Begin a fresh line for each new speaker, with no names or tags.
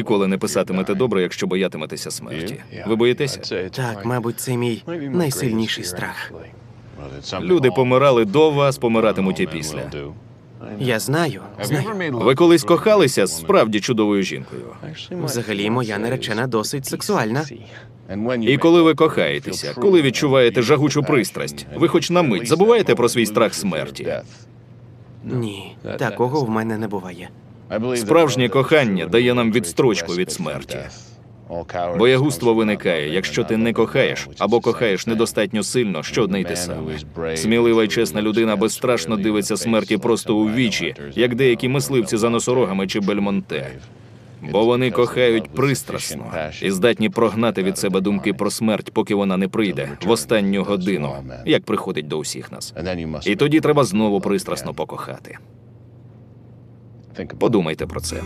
Ніколи не писатимете добре, якщо боятиметеся смерті. Ви боїтеся?
Так, мабуть, це мій найсильніший страх.
Люди помирали до вас, помиратимуть і після.
Я знаю, знаю.
Ви колись кохалися з справді чудовою жінкою.
Взагалі, моя наречена досить сексуальна.
І коли ви кохаєтеся, коли відчуваєте жагучу пристрасть, ви хоч на мить забуваєте про свій страх смерті.
Ні, такого в мене не буває.
Справжнє кохання дає нам відстрочку від смерті. Боягузтво виникає, якщо ти не кохаєш або кохаєш недостатньо сильно, що одне те саме. Смілива й чесна людина безстрашно дивиться смерті просто у вічі, як деякі мисливці за носорогами чи бельмонте. Бо вони кохають пристрасно і здатні прогнати від себе думки про смерть, поки вона не прийде в останню годину, як приходить до усіх нас. І тоді треба знову пристрасно покохати. Подумайте про це.